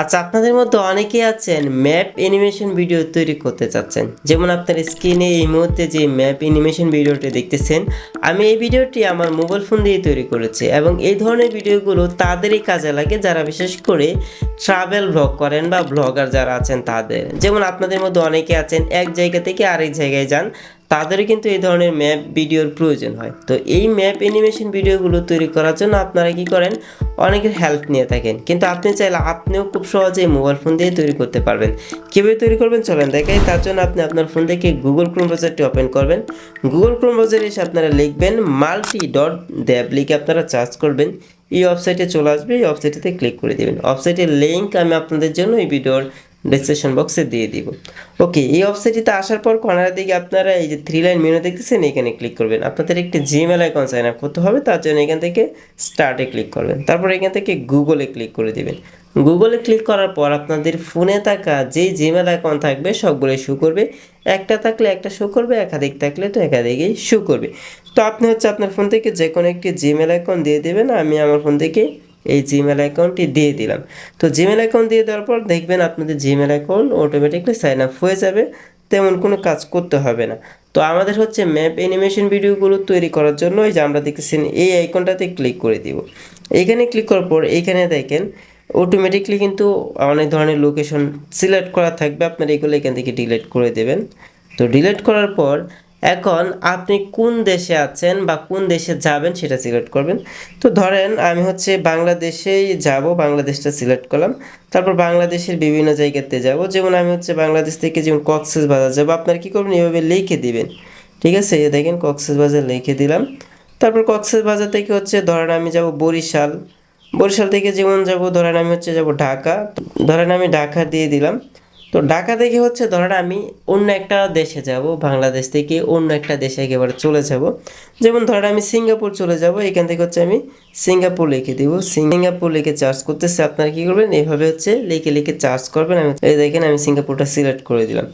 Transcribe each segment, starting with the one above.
আচ্ছা আপনাদের মধ্যে অনেকেই আছেন ম্যাপ অ্যানিমেশন ভিডিও তৈরি করতে চাচ্ছেন। যেমন আপনার স্ক্রিনে এই মুহূর্তে যে ম্যাপ অ্যানিমেশন ভিডিওটি দেখতেছেন, আমি এই ভিডিওটি আমার মোবাইল ফোন দিয়ে তৈরি করেছি এবং এই ধরনের ভিডিওগুলো তাদেরই কাজে লাগে যারা বিশেষ করে ট্রাভেল ব্লগ করেন বা ব্লগার যারা আছেন তাদের। যেমন আপনাদের মধ্যে অনেকে আছেন, এক জায়গা থেকে আরেক জায়গায় যান তাদেরও কিন্তু এই ধরনের ম্যাপ ভিডিওর প্রয়োজন হয়। তো এই ম্যাপ অ্যানিমেশন ভিডিওগুলো তৈরি করার জন্য আপনারা কি করেন? অনেকের হেল্প নিয়ে থাকেন। কিন্তু আপনি চাইলে আপনিও খুব সহজেই মোবাইল ফোন দিয়ে তৈরি করতে পারবেন। কীভাবে তৈরি করবেন চলেন দেখাই। তার জন্য আপনি আপনার ফোন থেকে গুগল ক্রোম ব্রাউজারটি ওপেন করবেন। গুগল ক্রোম ব্রাউজারে এসে আপনারা লিখবেন মাল্টি ডট দ্যাব লিখে আপনারা সার্চ করবেন। এই ওয়েবসাইটে চলে আসবে। এই ওয়েবসাইটে ক্লিক করে দেবেন। ওয়েবসাইটের লিঙ্ক আমি আপনাদের জন্য এই ভিডিওর ডিসক্রিপশন বক্সে দিয়ে দিব। ওকে এই ওয়েবসাইটটিতে আসার পর কর্নারের দিকে আপনারা এই যে থ্রি লাইন মেনু দেখতেছেন এখানে ক্লিক করবেন। আপনাদের একটি জিমেল অ্যাকাউন্ট সাইন আপ করতে হবে, তার জন্য এখান থেকে স্টার্টে ক্লিক করবেন। তারপর এখান থেকে গুগলে ক্লিক করে দেবেন। গুগলে ক্লিক করার পর আপনাদের ফোনে থাকা যেই জিমেল অ্যাকাউন্ট থাকবে, সবগুলোই শো করবে। একটা থাকলে একটা শু করবে, একাধিক থাকলে তো একাধিকই শো করবে। তো আপনি হচ্ছে আপনার ফোন থেকে যে কোনো একটি জিমেল অ্যাকাউন্ট দিয়ে দেবেন, আমি আমার ফোন থেকে এই জিমেল অ্যাকাউন্টটি দিয়ে দিলাম। তো জিমেল অ্যাকাউন্ট দিয়ে দেওয়ার পর দেখবেন আপনাদের Gmail account automatically sign up হয়ে যাবে, তেমন কোনো কাজ করতে হবে না। তো আমাদের হচ্ছে ম্যাপ অ্যানিমেশন ভিডিওগুলো তৈরি করার জন্য এই যে আমরা দেখতেছেন এই আইকনটাতে ক্লিক করে দিব। এইখানে ক্লিক করার পর এইখানে দেখেন অটোমেটিকলি কিন্তু অনেক ধরনের লোকেশন সিলেক্ট করা থাকবে, আপনারা এগুলো এখান থেকে ডিলিট করে দেবেন। তো ডিলিট করার পর এখন আপনি কোন দেশে আছেন বা কোন দেশে যাবেন সেটা সিলেক্ট করবেন। তো ধরেন আমি হচ্ছে বাংলাদেশেই যাব, বাংলাদেশটা সিলেক্ট করলাম। তারপর বাংলাদেশের বিভিন্ন জায়গাতে যাব। যেমন আমি হচ্ছে বাংলাদেশ থেকে যেমন কক্সেস বাজার যাব। আপনারা কী করবেন? এভাবে লিখে দিবেন। ঠিক আছে? দেখেন কক্সেস বাজার লিখে দিলাম। তারপর কক্সেস বাজার থেকে হচ্ছে ধরেন আমি যাব বরিশাল। বরিশাল থেকে যেমন যাব, ধরেন আমি হচ্ছে যাব ঢাকা। ধরেন আমি ঢাকা দিয়ে দিলাম। তো ঢাকা থেকে হচ্ছে ধরেন আমি অন্য একটা দেশে যাব, বাংলাদেশ থেকে অন্য একটা দেশে একেবারে চলে যাব। যেমন ধরেন আমি সিঙ্গাপুর চলে যাব, এখান থেকে হচ্ছে আমি সিঙ্গাপুর লিখে দিব। সিঙ্গাপুর লিখে চার্জ করতেছে, আপনারা কী করবেন? এভাবে হচ্ছে লিখে লিখে চার্জ করবেন। আমি দেখেন আমি সিঙ্গাপুরটা সিলেক্ট করে দিলাম।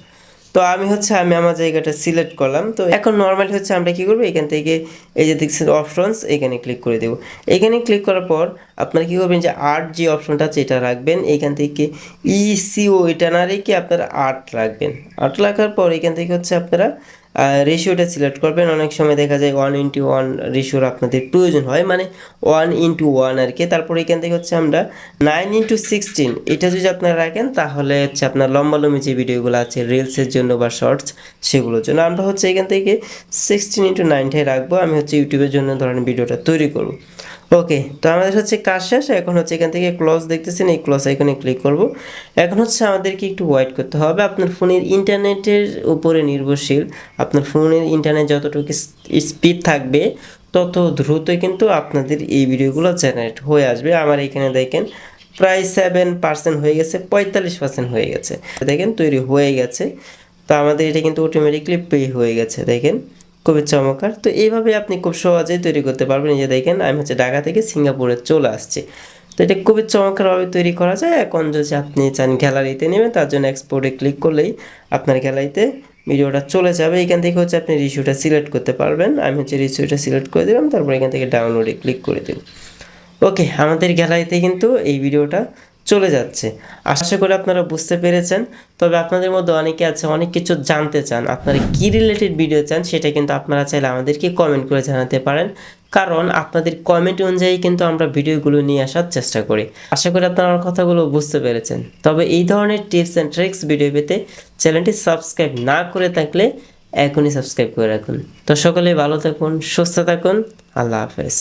তো আমি হচ্ছে, আমি আমার জায়গাটা সিলেক্ট করলাম। তো এখন নর্মালি হচ্ছে আমরা কী করব? এখান থেকে এই যে দেখছেন অপশনস এখানে ক্লিক করে দেবো। এখানে ক্লিক করার পর আপনারা কী করবেন? যে আর্ট যে অপশনটা আছে, এটা রাখবেন। এখান থেকে ইসিও এটা না রেখে আপনারা আর্ট রাখবেন। আর্ট রাখার পর এখান থেকে হচ্ছে আপনারা রেশিওটা সিলেক্ট করবেন, অনেক সময় দেখা যায় ওয়ান ইন্টু ওয়ান রেশিওর আপনাদের প্রয়োজন হয় মানে ওয়ান ইন্টু ওয়ান আর কি। তারপরে এখান থেকে হচ্ছে আমরা নাইন ইন্টু সিক্সটিন এটা যদি আপনারা রাখেন, তাহলে হচ্ছে আপনার লম্বালম্বি যে ভিডিওগুলো আছে রিলসের জন্য বা শর্টস সেগুলোর জন্য। আমরা হচ্ছে এখান থেকে সিক্সটিন ইন্টু নাইনটাই রাখব, আমি হচ্ছে ইউটিউবের জন্য ধরেন ভিডিওটা তৈরি করব। ওকে, তো আমাদের হচ্ছে কাজ শেষ, এখন হচ্ছে এখান থেকে ক্লজ দেখতেছেন, এই ক্লজ আইকনে ক্লিক করব। এখন হচ্ছে আমাদেরকে একটু ওয়েট করতে হবে, আপনার ফোনের ইন্টারনেটের উপরে নির্ভরশীল, আপনার ফোনের ইন্টারনেট যতটুকু স্পিড থাকবে, তত দ্রুতই কিন্তু আপনাদের এই ভিডিওগুলো জেনারেট হয়ে আসবে। আমার এখানে দেখেন, প্রায় সেভেন পার্সেন্ট হয়ে গেছে, পঁয়তাল্লিশ পার্সেন্ট হয়ে গেছে। দেখেন তৈরি হয়ে গেছে, তো আমাদের এটা কিন্তু অটোমেটিকলি পে হয়ে গেছে, দেখেন। খুবই চমৎকার। তো এইভাবে আপনি খুব সহজেই তৈরি করতে পারবেন। এই যে দেখেন, আমি হচ্ছে ঢাকা থেকে সিঙ্গাপুরে চলে আসছি। তো এটা খুবই চমৎকারভাবে তৈরি করা যায়। এখন যদি আপনি চান গ্যালারিতে নেবেন, তার জন্য এক্সপোর্টে ক্লিক করলেই আপনার গ্যালারিতে ভিডিওটা চলে যাবে। এখান থেকে হচ্ছে আপনি রিসিউটা সিলেক্ট করতে পারবেন। আমি হচ্ছে রিসিউটা সিলেক্ট করে দিলাম। তারপর এখান থেকে ডাউনলোডে ক্লিক করে দিলাম। ওকে আমাদের গ্যালারিতে কিন্তু এই ভিডিওটা চলে যাচ্ছে। আশা করি আপনারা বুঝতে পেরেছেন। তবে আপনাদের মধ্যে অনেকে আছে, অনেক কিছু জানতে চান। আপনারা কি রিলেটেড ভিডিও চান সেটা কিন্তু আপনারা চাইলে আমাদেরকে কমেন্ট করে জানাতে পারেন। কারণ আপনাদের কমেন্ট অনুযায়ী কিন্তু আমরা ভিডিওগুলো নিয়ে আসার চেষ্টা করি। আশা করি আপনারা আমার কথাগুলো বুঝতে পেরেছেন। তবে এই ধরনের টিপস অ্যান্ড ট্রিক্স ভিডিও পেতে চ্যানেলটি সাবস্ক্রাইব না করে থাকলে এখনই সাবস্ক্রাইব করে রাখুন। তো সকলে ভালো থাকুন, সুস্থ থাকুন। আল্লাহ হাফেজ।